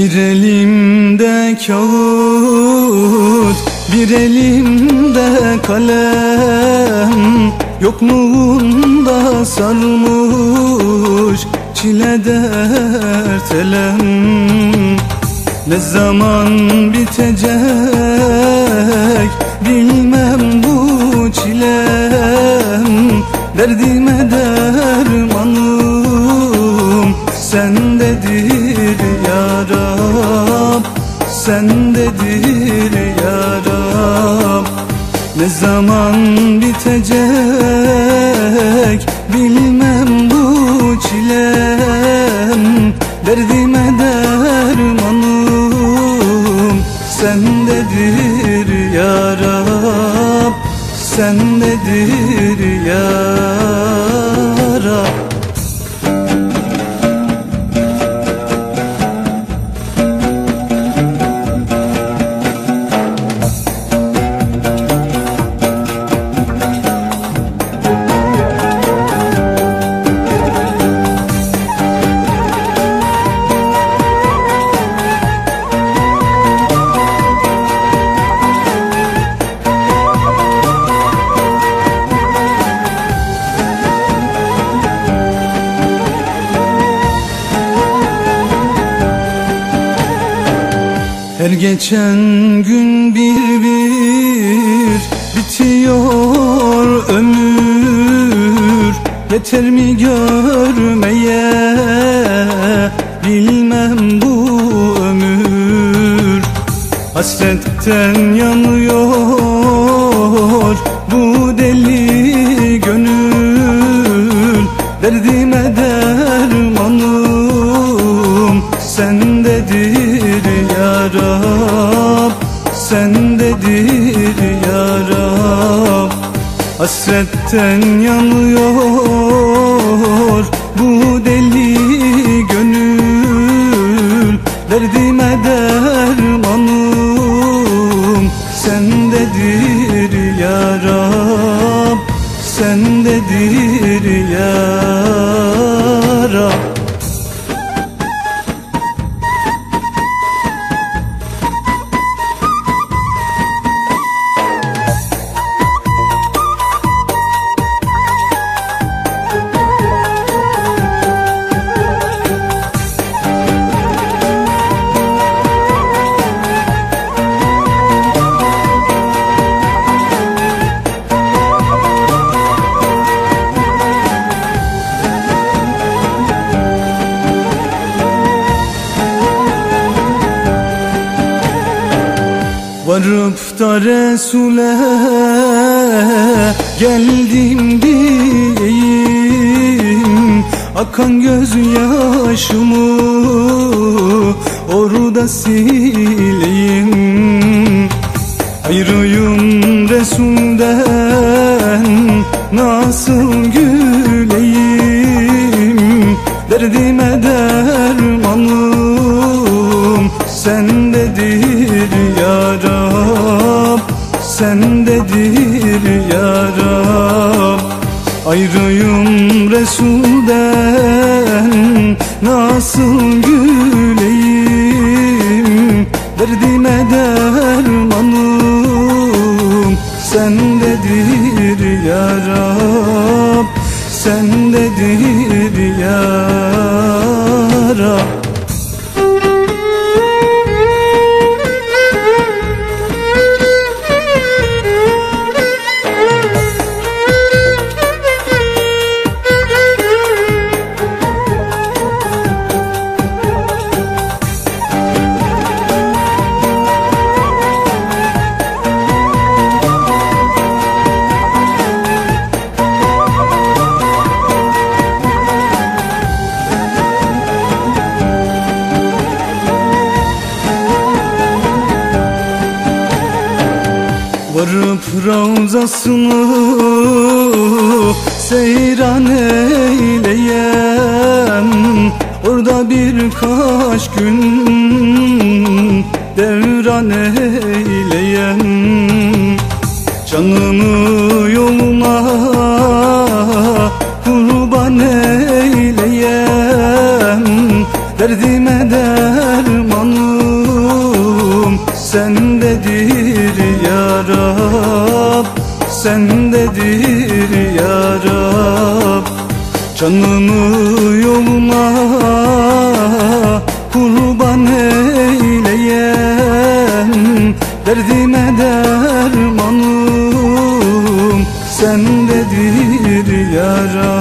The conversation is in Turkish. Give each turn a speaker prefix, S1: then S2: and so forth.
S1: Bir elimde kağıt, bir elimde kalem. Yokluğunda sarmış çile dert elem. Ne zaman bitecek bilmem bu çilem. Derdime dermanım sendedir ya Rab Sendedir ya Rab Ne zaman bitecek bilmem bu çilem. Derdime dermanım sendedir ya Rab Sendedir ya Her geçen gün bir bir bitiyor ömür. Yeter mi görmeye? Bilmem bu ömür. Hasretten yanıyor Rab Sendedir ya Rab Hasretten yanıyor bu deli gönül. Derdime dermanım Varıp da Resul'e geldim diyeyim. Akan gözyaşımı orada sileyim. Ayrıyım Resul'den nasıl güleyim? Derdime dermanım sendedir Sendedir ya Rab Ayrıyım Resul'den nasıl güleyim? Derdime dermanım sendedir ya Rab Sendedir Varıp ravzasını seyran eyleyem Orada birkaç gün devran eyleyem sendedir ya Rab. Canımı yoluna kurban eyleyen Derdime dermanım sendedir ya Rab.